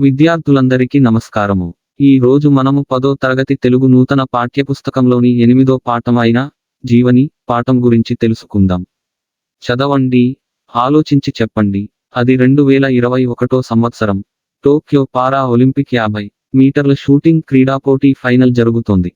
విద్యార్థులందరికీ నమస్కారము. ఈ రోజు మనము పదో తరగతి తెలుగు నూతన పాఠ్యపుస్తకంలోని ఎనిమిదో పాఠం అయిన జీవని పాఠం గురించి తెలుసుకుందాం. చదవండి ఆలోచించి చెప్పండి. అది రెండు వేల ఇరవై ఒకటో సంవత్సరం. టోక్యో పారా ఒలింపిక్ యాభై మీటర్ల షూటింగ్ క్రీడా పోటీ ఫైనల్ జరుగుతోంది.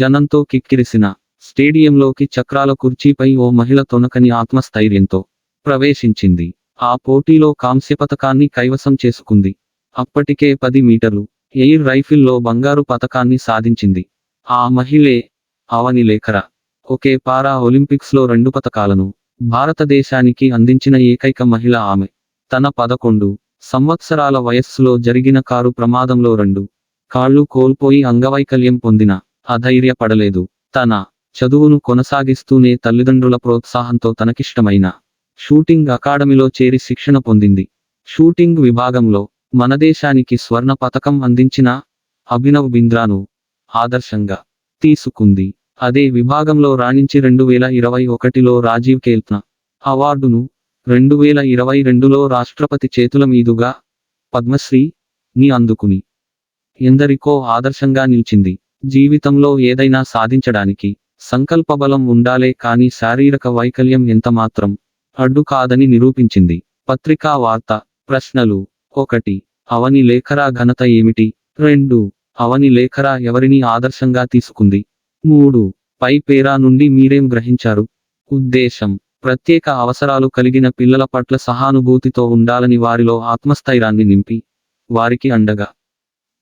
జనంతో కిక్కిరిసిన స్టేడియంలోకి చక్రాల కుర్చీపై ఓ మహిళ తొనకని ఆత్మస్థైర్యంతో ప్రవేశించింది. ఆ పోటీలో కాంస్య పతకాన్ని కైవసం చేసుకుంది. అప్పటికే పది మీటర్లు ఎయిర్ రైఫిల్లో బంగారు పతకాన్ని సాధించింది. ఆ మహిళే అవని లేఖర. ఒకే పారా ఒలింపిక్స్లో రెండు పతకాలను భారతదేశానికి అందించిన ఏకైక మహిళ ఆమె. తన పదకొండు సంవత్సరాల వయస్సులో జరిగిన కారు ప్రమాదంలో రెండు కాళ్ళు కోల్పోయి అంగవైకల్యం పొందిన అధైర్యపడలేదు. తన చదువును కొనసాగిస్తూనే తల్లిదండ్రుల ప్రోత్సాహంతో తనకిష్టమైన షూటింగ్ అకాడమీలో చేరి శిక్షణ పొందింది. షూటింగ్ విభాగంలో మన దేశానికి స్వర్ణ పతకం అందించిన అభినవ్ బింద్రాను ఆదర్శంగా తీసుకుంది. అదే విభాగంలో రాణించి రెండు వేల ఇరవై ఒకటిలో రాజీవ్ కేల్త్న అవార్డును రెండు వేల ఇరవై రెండులో రాష్ట్రపతి చేతుల మీదుగా పద్మశ్రీ ని అందుకుని ఎందరికో ఆదర్శంగా నిలిచింది. జీవితంలో ఏదైనా సాధించడానికి సంకల్పబలం ఉండాలే కానీ శారీరక వైకల్యం ఎంతమాత్రం అడ్డు కాదని నిరూపించింది. పత్రికా వార్త ప్రశ్నలు ఒకటి. అవని లేఖరా ఘనత ఏమిటి? రెండు. అవని లేఖరా ఎవరిని ఆదర్శంగా తీసుకుంది? మూడు. పై పేరా నుండి మీరేం గ్రహించారు? ఉద్దేశం. ప్రత్యేక అవసరాలు కలిగిన పిల్లల పట్ల సహానుభూతితో ఉండాలని వారిలో ఆత్మస్థైర్యాన్ని నింపి వారికి అండగా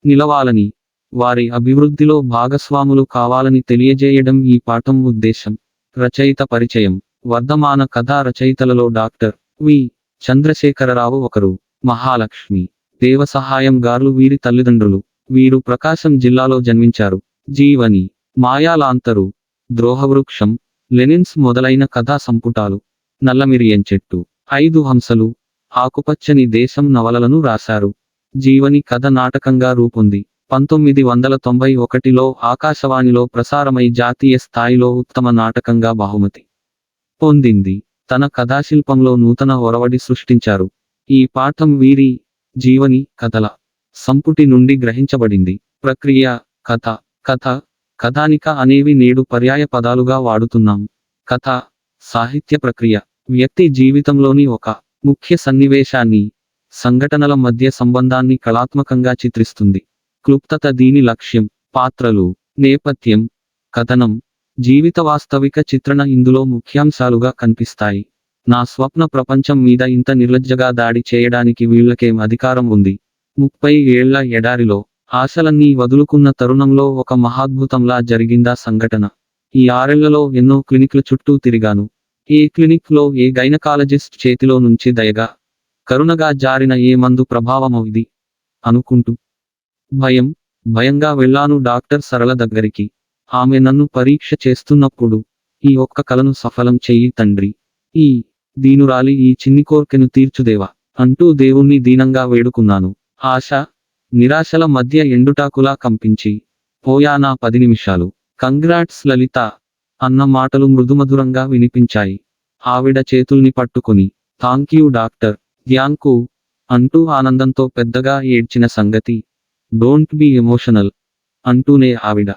నిలవాలని వారి అభివృద్ధిలో భాగస్వాములు కావాలని తెలియజేయడం ఈ పాఠం ఉద్దేశం. రచయిత పరిచయం. వర్ధమాన కథా రచయితలలో డాక్టర్ వి. చంద్రశేఖరరావు ఒకరు. మహాలక్ష్మి. దేవసహాయం గారు వీరి తల్లిదండ్రులు. వీరు ప్రకాశం జిల్లాలో జన్మించారు. జీవని మాయాలాంతరు ద్రోహవృక్షం లెనిన్స్ మొదలైన కథా సంపుటాలు. నల్లమిరియన్ చెట్టు ఐదు హంసలు ఆకుపచ్చని దేశం నవలలను రాశారు. జీవని కథ నాటకంగా రూపొంది. పంతొమ్మిది వందల తొంభై ఒకటిలో ఆకాశవాణిలో ప్రసారమై జాతీయ స్థాయిలో ఉత్తమ నాటకంగా బహుమతి పొందింది. తన కథాశిల్పంలో నూతన ఒరవడి సృష్టించారు. ఈ పాఠం వీరి జీవని కథల సంపుటి నుండి గ్రహించబడింది. ప్రక్రియ కథ కథ కథానిక అనేవి నేడు పర్యాయ పదాలుగా వాడుతున్నాం. కథ సాహిత్య ప్రక్రియ వ్యక్తి జీవితంలోని ఒక ముఖ్య సన్నివేశాన్ని సంఘటనల మధ్య సంబంధాన్ని కళాత్మకంగా చిత్రిస్తుంది. క్లుప్తత దీని లక్ష్యం పాత్రలు నేపథ్యం కథనం జీవిత వాస్తవిక చిత్రణ ఇందులో ముఖ్యాంశాలుగా కనిపిస్తాయి. నా స్వప్న ప్రపంచం మీద ఇంత నిర్లజ్జగా దాడి చేయడానికి వీళ్ళకేం అధికారం ఉంది? ముప్పై ఏళ్ళ ఎడారిలో ఆశలన్నీ వదులుకున్న తరుణంలో ఒక మహాద్భుతంలా జరిగిందా సంఘటన? ఈ ఆరేళ్ళలో ఎన్నో క్లినిక్ల చుట్టూ తిరిగాను. ఏ క్లినిక్లో ఏ గైనకాలజిస్ట్ చేతిలో నుంచి దయగా కరుణగా జారిన ఏ మందు ప్రభావమో ఇది అనుకుంటూ భయం భయంగా వెళ్ళాను డాక్టర్ సరళ దగ్గరికి. ఆమె నన్ను పరీక్ష చేస్తున్నప్పుడు ఈ ఒక్క కలను సఫలం చెయ్యి తండ్రి. ఈ దీనురాలి ఈ చిన్ని కోర్కెను తీర్చుదేవా అంటూ దేవుణ్ణి దీనంగా వేడుకున్నాను. ఆశ నిరాశల మధ్య ఎండుటాకులా కంపించి పోయానా పది నిమిషాలు. కంగ్రాట్స్ లలిత అన్న మాటలు మృదుమధురంగా వినిపించాయి. ఆవిడ చేతుల్ని పట్టుకుని థాంక్యూ డాక్టర్. థ్యాంకు అంటూ ఆనందంతో పెద్దగా ఏడ్చిన సంగతి డోంట్ బి ఎమోషనల్ అంటూనే ఆవిడ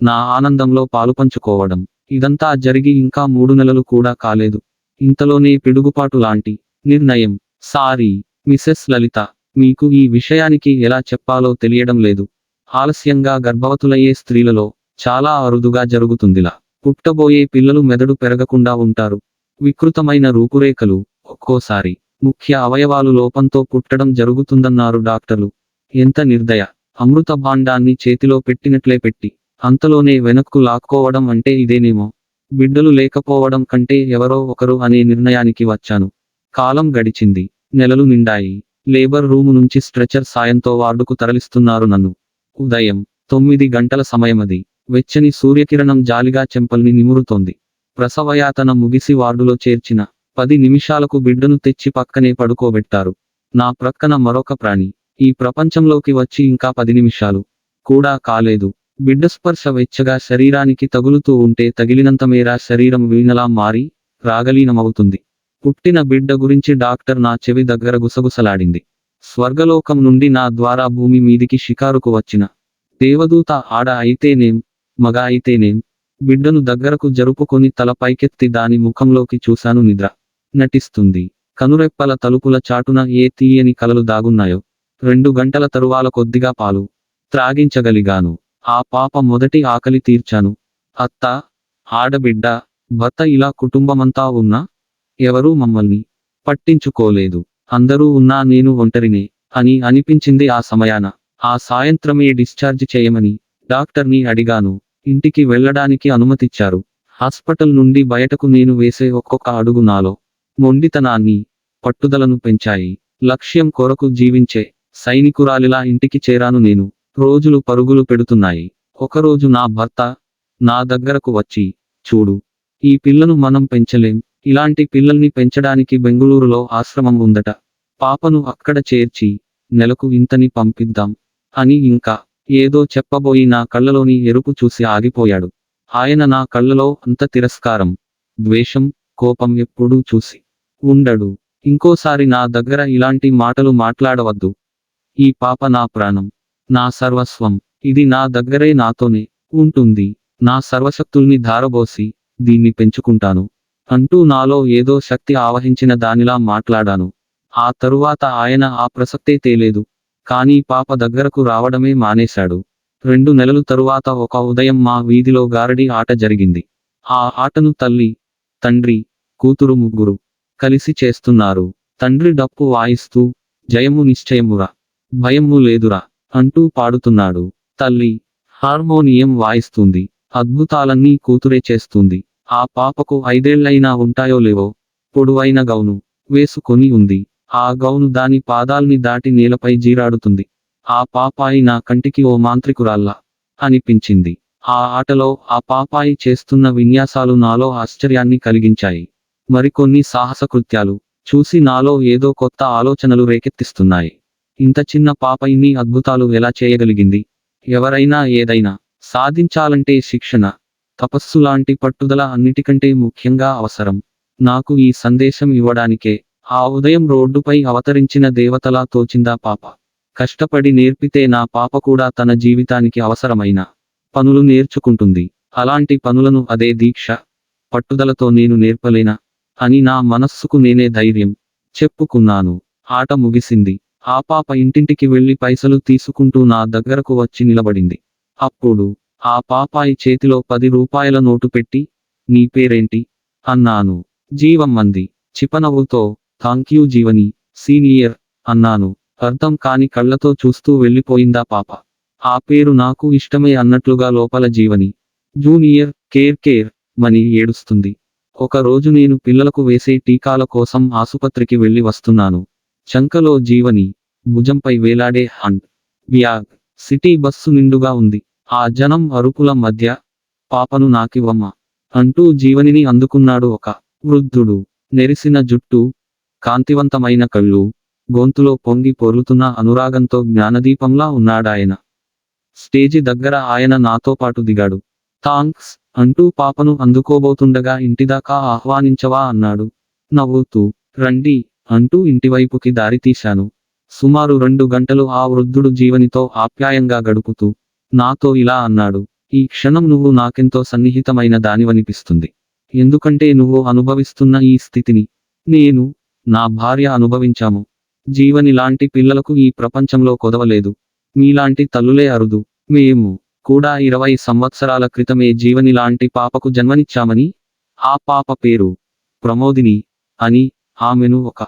నా ఆనందంలో పాలుపంచుకోవడం. ఇదంతా జరిగి ఇంకా మూడు నెలలు కూడా కాలేదు. ఇంతలోనే పిడుగుపాటు లాంటి నిర్ణయం. సారీ మిసెస్ లలిత మీకు ఈ విషయానికి ఎలా చెప్పాలో తెలియడం లేదు. ఆలస్యంగా గర్భవతులయ్యే స్త్రీలలో చాలా అరుదుగా జరుగుతుందిలా. పుట్టబోయే పిల్లలు మెదడు పెరగకుండా ఉంటారు. వికృతమైన రూపురేఖలు ఒక్కోసారి ముఖ్య అవయవాలు లోపంతో పుట్టడం జరుగుతుందన్నారు డాక్టర్లు. ఎంత నిర్దయ. అమృత భాండాన్ని చేతిలో పెట్టినట్లే పెట్టి అంతలోనే వెనక్కు లాక్కోవడం అంటే ఇదేనేమో. బిడ్డలు లేకపోవడం కంటే ఎవరో ఒకరు అనే నిర్ణయానికి వచ్చాను. కాలం గడిచింది. నెలలు నిండాయి. లేబర్ రూము నుంచి స్ట్రెచర్ సాయంతో వార్డుకు తరలిస్తున్నారు నన్ను. ఉదయం తొమ్మిది గంటల సమయమది. వెచ్చని సూర్యకిరణం జాలిగా చెంపల్ని నిమురుతోంది. ప్రసవయాతన ముగిసి వార్డులో చేర్చిన పది నిమిషాలకు బిడ్డను తెచ్చి పక్కనే పడుకోబెట్టారు. నా ప్రక్కన మరొక ప్రాణి. ఈ ప్రపంచంలోకి వచ్చి ఇంకా పది నిమిషాలు. కూడా కాలేదు. బిడ్డ స్పర్శ వెచ్చగా శరీరానికి తగులుతూ ఉంటే తగిలినంత మేర శరీరం వీణలా మారి రాగలీనమవుతుంది. పుట్టిన బిడ్డ గురించి డాక్టర్ నా చెవి దగ్గర గుసగుసలాడింది. స్వర్గలోకం నుండి నా ద్వారా భూమి మీదికి షికారుకు వచ్చిన దేవదూత ఆడ అయితేనేం మగ అయితేనేం బిడ్డను దగ్గరకు జరుపుకొని తల పైకెత్తి దాని ముఖంలోకి చూశాను నిద్ర నటిస్తుంది. కనురెప్పల తలుపుల చాటున ఏ తీయని కలలు దాగున్నాయో. రెండు గంటల తరువాల కొద్దిగా పాలు త్రాగించగలిగాను. ఆ పాప మొదటి ఆకలి తీర్చాను. అత్త ఆడబిడ్డ భర్త ఇలా కుటుంబమంతా ఉన్నా ఎవరూ మమ్మల్ని పట్టించుకోలేదు. అందరూ ఉన్నా నేను ఒంటరినే అని అనిపించింది ఆ సమయాన. ఆ సాయంత్రమే డిశ్చార్జ్ చేయమని డాక్టర్ని అడిగాను. ఇంటికి వెళ్ళడానికి అనుమతిచ్చారు. హాస్పిటల్ నుండి బయటకు నేను వేసే ఒక్కొక్క అడుగు నాలో మొండితనాన్ని పట్టుదలను పెంచాయి. లక్ష్యం కొరకు జీవించే సైనికురాలిలా ఇంటికి చేరాను నేను. రోజులు పరుగులు పెడుతున్నాయి. ఒకరోజు నా భర్త నా దగ్గరకు వచ్చి చూడు ఈ పిల్లను మనం పెంచలేం. ఇలాంటి పిల్లల్ని పెంచడానికి బెంగుళూరులో ఆశ్రమం ఉందట. పాపను అక్కడ చేర్చి నెలకు ఇంతని పంపిద్దాం. అని ఇంకా ఏదో చెప్పబోయి నా కళ్ళలోని ఎరుపు చూసి ఆగిపోయాడు. ఆయన నా కళ్ళలో అంత తిరస్కారం ద్వేషం కోపం ఎప్పుడూ చూసి ఉండడు. ఇంకోసారి నా దగ్గర ఇలాంటి మాటలు మాట్లాడవద్దు. ఈ పాప నా ప్రాణం. నా సర్వస్వం ఇది నా దగ్గరే నాతోనే ఉంటుంది. నా సర్వశక్తుల్ని ధారబోసి దీన్ని పెంచుకుంటాను. అంటూ నాలో ఏదో శక్తి ఆవహించిన దానిలా మాట్లాడాను. ఆ తరువాత ఆయన ఆ ప్రసక్తే తేలేదు. కానీ పాప దగ్గరకు రావడమే మానేశాడు. రెండు నెలలు తరువాత ఒక ఉదయం మా వీధిలో గారడి ఆట జరిగింది. ఆ ఆటను తల్లి తండ్రి కూతురు ముగ్గురు కలిసి చేస్తున్నారు. తండ్రి డప్పు వాయిస్తూ జయము నిశ్చయమురా. భయము లేదురా. అంటూ పాడుతున్నాడు. తల్లి హార్మోనియం వాయిస్తుంది. అద్భుతాలన్నీ కూతురే చేస్తుంది. ఆ పాపకు ఐదేళ్ళైనా ఉంటాయో లేవో? పొడువైన గౌను వేసుకొని ఉంది. ఆ గౌను దాని పాదాల్ని దాటి నేలపై జీరాడుతుంది. ఆ పాపాయి నా కంటికి ఓ మాంత్రికురాల్లా అనిపించింది. ఆ ఆటలో ఆ పాపాయి చేస్తున్న విన్యాసాలు నాలో ఆశ్చర్యాన్ని కలిగించాయి. మరికొన్ని సాహస కృత్యాలు చూసి నాలో ఏదో కొత్త ఆలోచనలు రేకెత్తిస్తున్నాయి. ఇంత చిన్న పాప ఇన్ని అద్భుతాలు ఎలా చేయగలిగింది? ఎవరైనా ఏదైనా సాధించాలంటే శిక్షణ తపస్సు లాంటి పట్టుదల అన్నిటికంటే ముఖ్యంగా అవసరం. నాకు ఈ సందేశం ఇవ్వడానికే. ఆ ఉదయం రోడ్డుపై అవతరించిన దేవతలా తోచిందా పాప? కష్టపడి నేర్పితే నా పాప కూడా తన జీవితానికి అవసరమైన పనులు నేర్చుకుంటుంది. అలాంటి పనులను అదే దీక్ష పట్టుదలతో నేను నేర్పలేనా? అని నా మనస్సుకు నేనే ధైర్యం చెప్పుకున్నాను. ఆట ముగిసింది. ఆ పాప ఇంటింటికి వెళ్ళి పైసలు తీసుకుంటూ నా దగ్గరకు వచ్చి నిలబడింది. అప్పుడు ఆ పాపాయి చేతిలో పది రూపాయల నోటు పెట్టి నీ పేరేంటి? అన్నాను. జీవమ్మంది చిపనవ్వుతో థాంక్యూ జీవని సీనియర్ అన్నాను. అర్థం కాని కళ్ళతో చూస్తూ వెళ్ళిపోయిందా పాప? ఆ పేరు నాకు ఇష్టమే అన్నట్లుగా లోపల జీవని జూనియర్ కేర్ కేర్ మని ఏడుస్తుంది. ఒక రోజు నేను పిల్లలకు వేసే టీకాల కోసం ఆసుపత్రికి వెళ్ళి వస్తున్నాను. చంకలో జీవని భుజంపై వేలాడే హండ్ వ్యాగ్. సిటీ బస్సు నిండుగా ఉంది. ఆ జనం అరుపుల మధ్య పాపను నాకివ్వమ్మ అంటూ జీవనిని అందుకున్నాడు ఒక వృద్ధుడు. నెరిసిన జుట్టు కాంతివంతమైన కళ్ళు గొంతులో పొంగి పొర్లుతున్న అనురాగంతో జ్ఞానదీపంలా ఉన్నాడాయన. స్టేజి దగ్గర ఆయన నాతో పాటు దిగాడు. థాంక్స్ అంటూ పాపను అందుకోబోతుండగా ఇంటిదాకా ఆహ్వానించవా అన్నాడు. నవ్వుతూ రండి అంటూ ఇంటివైపుకి దారితీశాను సుమారు రెండు గంటలు ఆ వృద్ధుడు జీవనితో ఆప్యాయంగా గడుపుతూ నాతో ఇలా అన్నాడు. ఈ క్షణం నువ్వు నాకెంతో సన్నిహితమైన దానివనిపిస్తుంది. ఎందుకంటే నువ్వు అనుభవిస్తున్న ఈ స్థితిని నేను నా భార్య అనుభవించాము. జీవని లాంటి పిల్లలకు ఈ ప్రపంచంలో కొదవలేదు. మీలాంటి తల్లులే అరుదు. మేము కూడా ఇరవై సంవత్సరాల క్రితమే జీవని లాంటి పాపకు జన్మనిచ్చామని ఆ పాప పేరు ప్రమోదిని అని ఆమెను ఒక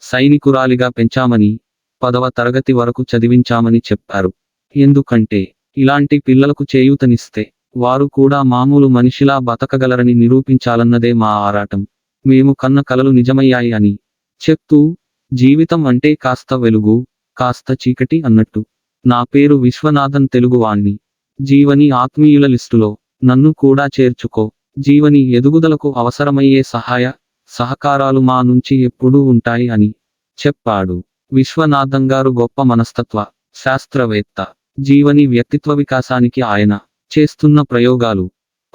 సైనికురాలిగా పెంచామని పదవ తరగతి వరకు చదివించామని చెప్పారు. ఎందుకంటే ఇలాంటి పిల్లలకు చేయూతనిస్తే వారు కూడా మామూలు మనిషిలా బతకగలరని నిరూపించాలన్నదే మా ఆరాటం. మేము కన్న కలలు నిజమయ్యాయి అని చెప్తూ జీవితం అంటే కాస్త వెలుగు కాస్త చీకటి అన్నట్టు. నా పేరు విశ్వనాథన్ తెలుగువాణ్ణి. జీవని ఆత్మీయుల లిస్టులో నన్ను కూడా చేర్చుకో. జీవని ఎదుగుదలకు అవసరమయ్యే సహాయ సహకారాలు మా నుంచి ఎప్పుడూ ఉంటాయి అని చెప్పాడు. విశ్వనాథం గారు గొప్ప మనస్తత్వ శాస్త్రవేత్త జీవని వ్యక్తిత్వ వికాసానికి ఆయన చేస్తున్న ప్రయోగాలు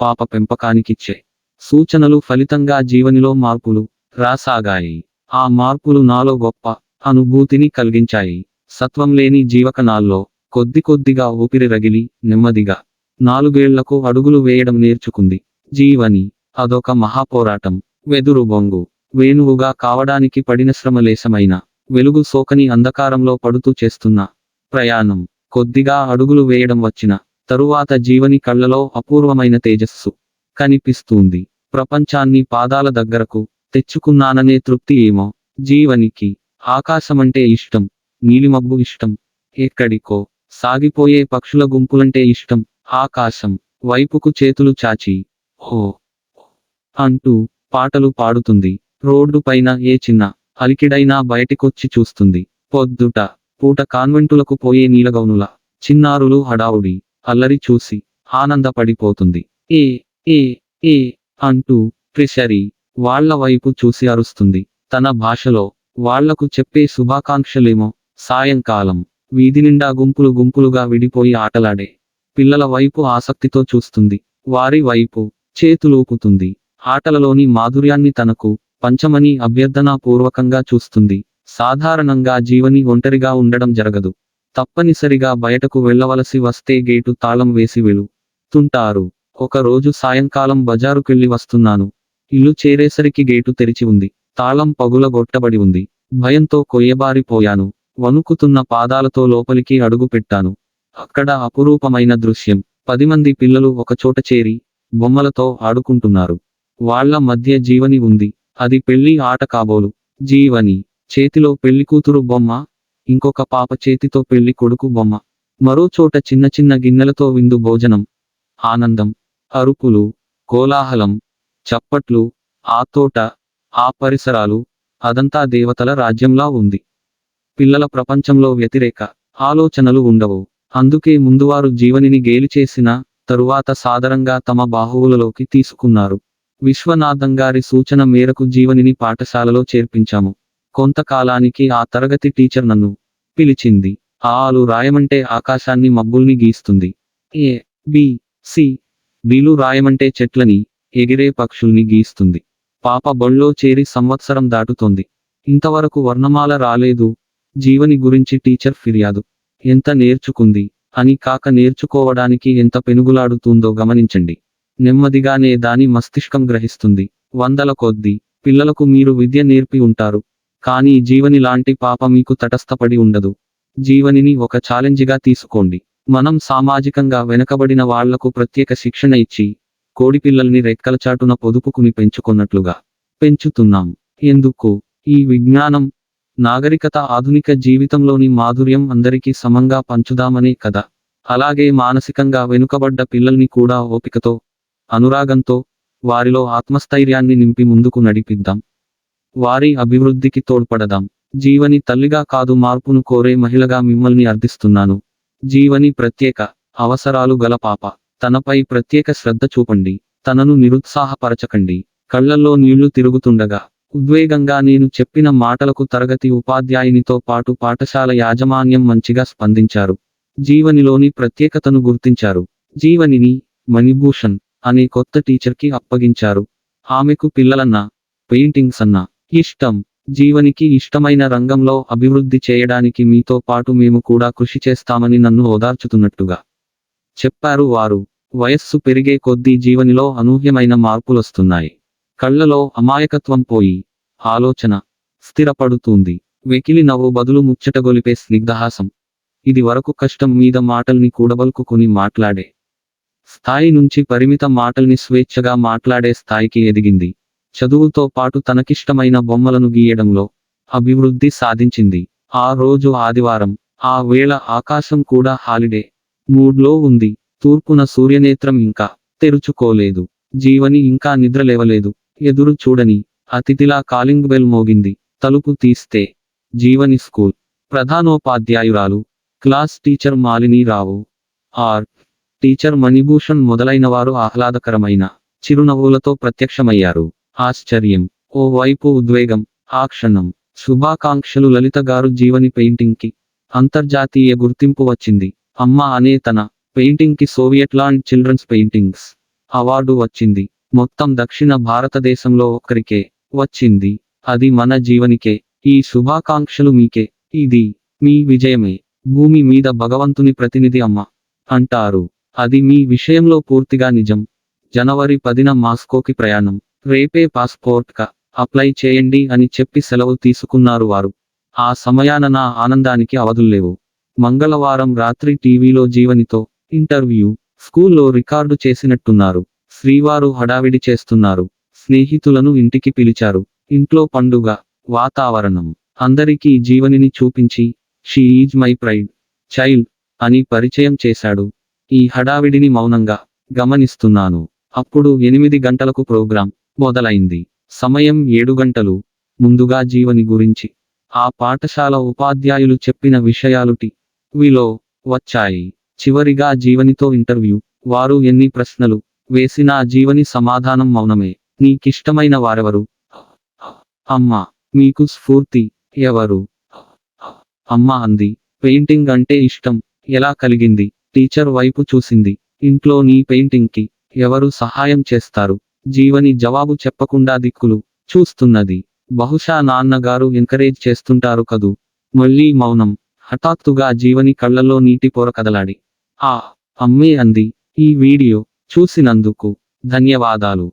పాప పెంపకానికిచ్చే సూచనలు ఫలితంగా జీవనిలో మార్పులు రాసాగాయి. ఆ మార్పులు నాలో గొప్ప అనుభూతిని కలిగించాయి. సత్వం లేని జీవకణాల్లో కొద్ది కొద్దిగా ఊపిరి రగిలి నెమ్మదిగా నాలుగేళ్ళకు అడుగులు వేయడం నేర్చుకుంది. జీవని అదొక మహాపోరాటం. వెదురు బొంగు. వేణువుగా కావడానికి పడిన శ్రమలేశమైన వెలుగు సోకని అంధకారంలో పడుతూ చేస్తున్న ప్రయాణం. కొద్దిగా అడుగులు వేయడం వచ్చిన. తరువాత జీవని కళ్ళలో అపూర్వమైన తేజస్సు కనిపిస్తుంది. ప్రపంచాన్ని పాదాల దగ్గరకు తెచ్చుకున్నాననే తృప్తి ఏమో. జీవనికి ఆకాశమంటే ఇష్టం. నీలిమబ్బు ఇష్టం. ఎక్కడికో సాగిపోయే పక్షుల గుంపులంటే ఇష్టం. ఆకాశం వైపుకు చేతులు చాచి హో అంటూ పాటలు పాడుతుంది. రోడ్డు పైన ఏ చిన్న అలికిడైనా బయటికొచ్చి చూస్తుంది. పొద్దుట పూట కాన్వెంటులకు పోయే నీలగౌనుల చిన్నారులు హడావుడి అల్లరి చూసి ఆనందపడిపోతుంది. ఏ ఏ ఏ అంటూ ప్రిషరి వాళ్ళ వైపు చూసి అరుస్తుంది. తన భాషలో వాళ్ళకు చెప్పే శుభాకాంక్షలేమో సాయంకాలం. వీధి నిండా గుంపులు గుంపులుగా విడిపోయి ఆటలాడే పిల్లల వైపు ఆసక్తితో చూస్తుంది. వారి వైపు చేతులూపుతుంది. ఆటలలోని మాధుర్యాన్ని తనకు పంచమని అభ్యర్థనాపూర్వకంగా చూస్తుంది. సాధారణంగా జీవని ఒంటరిగా ఉండడం జరగదు. తప్పనిసరిగా బయటకు వెళ్ళవలసి వస్తే గేటు తాళం వేసి వెళ్ళు తుంటారు ఒక రోజు సాయంకాలం బజారుకెళ్ళి వస్తున్నాను. ఇల్లు చేరేసరికి గేటు తెరిచి ఉంది. తాళం పగులగొట్టబడి ఉంది. భయంతో కొయ్యబారిపోయాను. వణుకుతున్న పాదాలతో లోపలికి అడుగు పెట్టాను. అక్కడ అపురూపమైన దృశ్యం. పది మంది పిల్లలు ఒకచోట చేరి బొమ్మలతో ఆడుకుంటున్నారు. వాళ్ళ మధ్య జీవని ఉంది. అది పెళ్ళి ఆట కాబోలు. జీవని. చేతిలో పెళ్ళికూతురు బొమ్మ. ఇంకొక పాప చేతితో పెళ్ళి కొడుకు బొమ్మ. మరోచోట చిన్న చిన్న గిన్నెలతో విందు భోజనం. ఆనందం. అరుపులు. కోలాహలం. చప్పట్లు. ఆ తోట. ఆ పరిసరాలు. అదంతా దేవతల రాజ్యంలా ఉంది. పిల్లల ప్రపంచంలో వ్యతిరేక ఆలోచనలు ఉండవు. అందుకే ముందువారు జీవనిని గేలిచేసిన తరువాత సాదరంగా తమ బాహువులలోకి తీసుకున్నారు. విశ్వనాథం గారి సూచన మేరకు జీవనిని పాఠశాలలో చేర్పించాము. కొంతకాలానికి ఆ తరగతి టీచర్ నన్ను పిలిచింది. ఆ ఆలు రాయమంటే ఆకాశాన్ని మబ్బుల్ని గీస్తుంది. ఏ బి సి బీలు రాయమంటే చెట్లని ఎగిరే పక్షుల్ని గీస్తుంది. పాప బళ్ళో చేరి సంవత్సరం దాటుతోంది. ఇంతవరకు వర్ణమాల రాలేదు. జీవని గురించి టీచర్ ఫిర్యాదు. ఎంత నేర్చుకుంది? అని కాక నేర్చుకోవడానికి ఎంత పెనుగులాడుతుందో గమనించండి. నెమ్మదిగానే దాని మస్తిష్కం గ్రహిస్తుంది. వందల కొద్దీ పిల్లలకు మీరు విద్య నేర్పి ఉంటారు. కానీ జీవని లాంటి పాప మీకు తటస్థపడి ఉండదు. జీవనిని ఒక ఛాలెంజ్గా తీసుకోండి. మనం సామాజికంగా వెనకబడిన వాళ్ళకు ప్రత్యేక శిక్షణ ఇచ్చి కోడిపిల్లల్ని రెక్కల చాటున పొదుపుకుని పెంచుకున్నట్లుగా పెంచుతున్నాం. ఎందుకు? ఈ విజ్ఞానం నాగరికత ఆధునిక జీవితంలోని మాధుర్యం అందరికీ సమంగా పంచుదామనే కదా అలాగే మానసికంగా వెనుకబడ్డ పిల్లల్ని కూడా ఓపికతో అనురాగంతో వారిలో ఆత్మస్థైర్యాన్ని నింపి ముందుకు నడిపిద్దాం. వారి అభివృద్ధికి తోడ్పడదాం. జీవని తల్లిగా కాదు మార్పును కోరే మహిళగా మిమ్మల్ని అర్థిస్తున్నాను. జీవని ప్రత్యేక అవసరాలు గల పాప తనపై ప్రత్యేక శ్రద్ధ చూపండి. తనను నిరుత్సాహపరచకండి. కళ్ళల్లో నీళ్ళు తిరుగుతుండగా ఉద్వేగంగా నేను చెప్పిన మాటలకు తరగతి ఉపాధ్యాయునితో పాటు పాఠశాల యాజమాన్యం మంచిగా స్పందించారు. జీవనిలోని ప్రత్యేకతను గుర్తించారు. జీవనిని మణిభూషణ్ అనే కొత్త టీచర్కి అప్పగించారు. ఆమెకు పిల్లలన్నా పెయింటింగ్స్ అన్నా ఇష్టం. జీవనికి ఇష్టమైన రంగంలో అభివృద్ధి చేయడానికి మీతో పాటు మేము కూడా కృషి చేస్తామని నన్ను ఓదార్చుతున్నట్టుగా చెప్పారు వారు. వయస్సు పెరిగే కొద్దీ జీవనిలో అనూహ్యమైన మార్పులొస్తున్నాయి. కళ్ళలో అమాయకత్వం పోయి ఆలోచన స్థిరపడుతుంది. వెకిలి నవ్వు బదులు ముచ్చటగొలిపే స్నిగ్ధహాసం. ఇది వరకు కష్టం మీద మాటల్ని కూడబలుకుని మాట్లాడే స్థాయి నుంచి పరిమిత మాటల్ని స్వేచ్ఛగా మాట్లాడే స్థాయికి ఎదిగింది. చదువుతో పాటు తనకిష్టమైన బొమ్మలను గీయడంలో అభివృద్ధి సాధించింది. ఆ రోజు ఆదివారం ఆ వేళ ఆకాశం కూడా హాలిడే. మూడ్లో ఉంది. తూర్పున సూర్యనేత్రం ఇంకా తెరుచుకోలేదు. జీవని ఇంకా నిద్రలేవలేదు. ఎదురు చూడని అతిథిలా కాలింగ్ బెల్ మోగింది. తలుపు తీస్తే Jeevani school. ప్రధానోపాధ్యాయురాలు. Class teacher Malini Rao. R. Teacher Manibhushan మొదలైనవారు ఆహ్లాదకరమైన చిరునవ్వులతో ప్రత్యక్షమయ్యారు. ఆశ్చర్యం. ఓ వైపు ఉద్వేగం ఆ క్షణం. శుభాకాంక్షలు లలిత గారు జీవని పెయింటింగ్కి అంతర్జాతీయ గుర్తింపు వచ్చింది. అమ్మ అనే తన పెయింటింగ్కి Soviet land children's paintings award వచ్చింది. మొత్తం దక్షిణ భారతదేశంలో ఒక్కరికే వచ్చింది. అది మన జీవనికే. ఈ శుభాకాంక్షలు మీకే. ఇది మీ విజయమే. భూమి మీద భగవంతుని ప్రతినిధి అమ్మ అంటారు. అది మీ విషయంలో పూర్తిగా నిజం. జనవరి పదిన మాస్కోకి ప్రయాణం. రేపే పాస్పోర్ట్ క అప్లై చేయండి అని చెప్పి సెలవు తీసుకున్నారు వారు. ఆ సమయాన నా ఆనందానికి అవధుల్లేవు మంగళవారం రాత్రి టీవీలో జీవనితో ఇంటర్వ్యూ స్కూల్లో రికార్డు చేసినట్టున్నారు. శ్రీవారు హడావిడి చేస్తున్నారు. స్నేహితులను ఇంటికి పిలిచారు. ఇంట్లో పండుగ వాతావరణం. అందరికీ జీవనిని చూపించి she is my pride child అని పరిచయం చేశాడు. ఈ హడావిడిని మౌనంగా గమనిస్తున్నాను. అప్పుడు ఎనిమిది గంటలకు ప్రోగ్రాం మొదలైంది. సమయం ఏడు గంటలు. ముందుగా జీవని గురించి ఆ పాఠశాల ఉపాధ్యాయులు చెప్పిన విషయాలు విలో వచ్చాయి. చివరిగా జీవనితో ఇంటర్వ్యూ వారు ఎన్ని ప్రశ్నలు వేసినా జీవని సమాధానం మౌనమే. నీకిష్టమైన వారెవరు? అమ్మ మీకు స్ఫూర్తి ఎవరు? అమ్మ అంది. పెయింటింగ్ అంటే ఇష్టం. ఎలా కలిగింది? టీచర్ వైపు చూసింది. ఇంట్లో నీ పెయింటింగ్కి ఎవరు సహాయం చేస్తారు? జీవని జవాబు చెప్పకుండా దిక్కులు చూస్తున్నది. బహుశా నాన్నగారు ఎంకరేజ్ చేస్తుంటారు కదూ? మళ్ళీ మౌనం. హఠాత్తుగా జీవని కళ్ళలో నీటి పొర కదలాడి. ఆ అమ్మే అంది. ఈ వీడియో చూసినందుకు ధన్యవాదాలు.